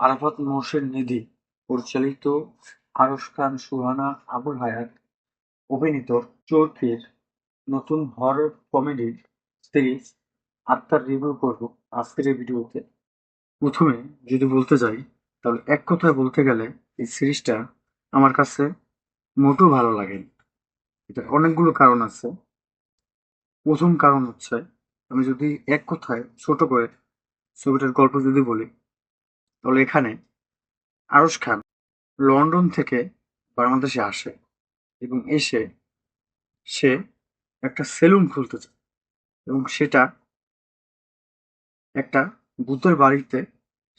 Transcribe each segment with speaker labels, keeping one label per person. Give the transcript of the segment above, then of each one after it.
Speaker 1: আরাফাত মোর্শেদ নিধি, পরিচালিত আরশ খান, সুহানা, আবুল হায়াত, অভিনীত চরকির নতুন হরর কমেডি সিরিজ আত্মার রিভিউ করব আজকের এই ভিডিওতে। প্রথমে যদি বলতে যাই, তাহলে এক কথায় বলতে গেলে এই সিরিজটা আমার কাছে মোটেও ভালো লাগেনি। এটা অনেকগুলো কারণ আছে। প্রথম কারণ হচ্ছে, আমি যদি এক কথায় ছোট করে ছবিটার গল্প যদি বলি তাহলে এখানে আরশ খান লন্ডন থেকে বাংলাদেশে আসে এবং এসে সে একটা সেলুন খুলতে চায় এবং সেটা একটা ভূতের বাড়িতে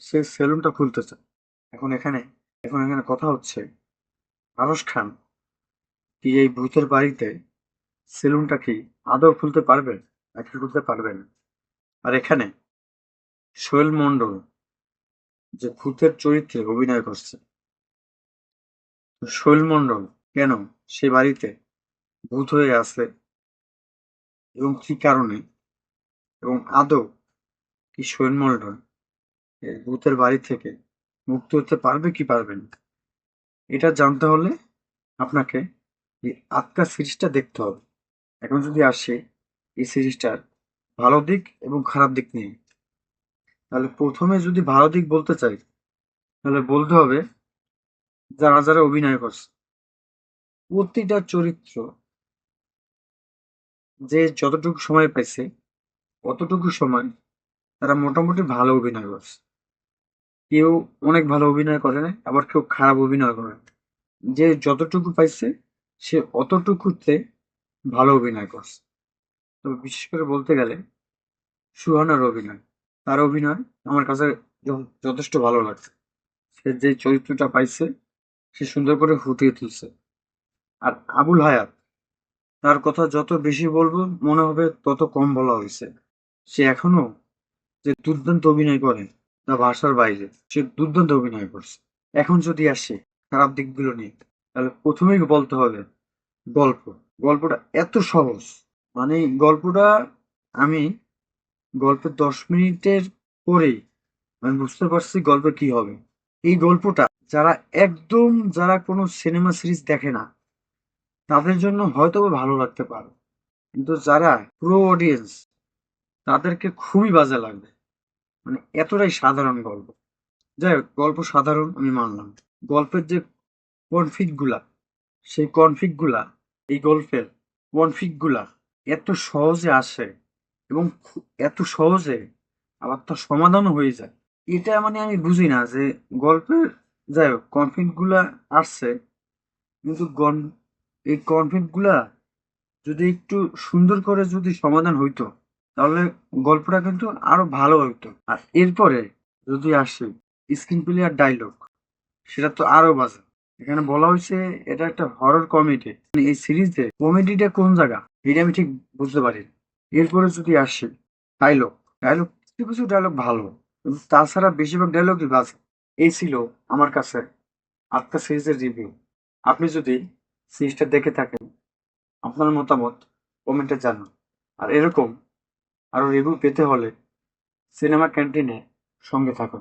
Speaker 1: সে সেলুনটা খুলতে চায়। এখন এখানে এখন এখানে কথা হচ্ছে আরশ খান কি এই ভূতের বাড়িতে সেলুনটা কি আদৌ খুলতে পারবে নাকি খুলতে পারবে না? আর এখানে সোহেল মন্ডল যে ভূতের চরিত্রে অভিনয় করছে। তো সোহেল কেন সে বাড়িতে ভূত হয়ে আছে এবং কি কারণে? এবং আদৌ কি সোহেল মন্ডল এই ভূতের বাড়ি থেকে মুক্ত হতে পারবে কি পারবে না? এটা জানতে হলে আপনাকে এই আটকা সিরিজটা দেখতে হবে। এখন যদি আসে, এই সিরিজটার ভালো দিক এবং খারাপ দিক নিয়ে। তাহলে প্রথমে যদি ভালো দিক বলতে চাই, তাহলে বলতে হবে যারা যারা অভিনয় করছে। প্রতিটা চরিত্র যে যতটুকু সময় পাইছে, অতটুকু সময় তারা মোটামুটি ভালো অভিনয় করছে। কেউ অনেক ভালো অভিনয় করে না, আবার কেউ খারাপ অভিনয় করে। যে যতটুকু পাইছে, সে অতটুকুতে ভালো অভিনয় করছে। তবে বিশেষ করে বলতে গেলে সুহানার অভিনয়। তার অভিনয় আমার কাছে যথেষ্ট ভালো লাগছে। সে যে চরিত্রটা পাইছে, সে সুন্দর করে ফুটিয়ে তুলছে। আর আবুল হায়াত, তার কথা যত বেশি বলব, মনে হবে তত কম বলা হয়েছে। সে এখনও যে দুর্দান্ত অভিনয় করে, তা ভাষার বাইরে, সে দুর্দান্ত অভিনয় করছে। এখন যদি আসে, খারাপ দিকগুলো নিয়ে, তাহলে প্রথমেই বলতে হবে, গল্প। গল্পটা এত সহজ। মানে গল্পটা আমি গল্পের দশ মিনিটের পরেই আমি বুঝতে পারছি গল্প কি হবে। এই গল্পটা যারা একদম যারা কোনো সিনেমা সিরিজ দেখে না, তাদের জন্য হয়তো ভালো লাগতে পারে। কিন্তু যারা প্রো অডিয়েন্স তাদেরকে খুবই বাজে লাগবে। মানে এতটাই সাধারণ গল্প। যাই হোক, গল্প সাধারণ আমি মানলাম। গল্পের যে কনফিগগুলা, সেই কনফিগগুলা, এই গল্পের কনফিগগুলা এত সহজে আসে এবং এত সহজে আবার তার সমাধানও হয়ে যায়। এটা মানে আমি বুঝি না যে গল্পের, যাই হোক কনফিগগুলা আসছে, কিন্তু এই কনফ্লিক্টগুলা যদি একটু সুন্দর করে যদি সমাধান হইতো, তাহলে গল্পটা কিন্তু আরও ভালো হইতো। আর এরপরে যদি আসে স্ক্রিন প্লে আর ডায়লগ সেটা তো আরও বাজে। এখানে বলা হয়েছে এটা একটা হরর কমেডি এই সিরিজে কমেডিটা কোন জায়গা? এটা আমি ঠিক বুঝতে পারি। এরপরে যদি আসে ডায়লগ ডায়লগ কিছু কিছু ডায়লগ ভালো। কিন্তু তাছাড়া বেশিরভাগ ডায়লগই বাজে। এই ছিল আমার কাছে আটটা সিরিজের রিভিউ আপনি যদি সিরিজটা দেখে থাকেন, আপনার মতামত কমেন্টে জানান। আর এরকম আরও রিভিউ পেতে হলে সিনেমা ক্যান্টিনে সঙ্গে থাকুন।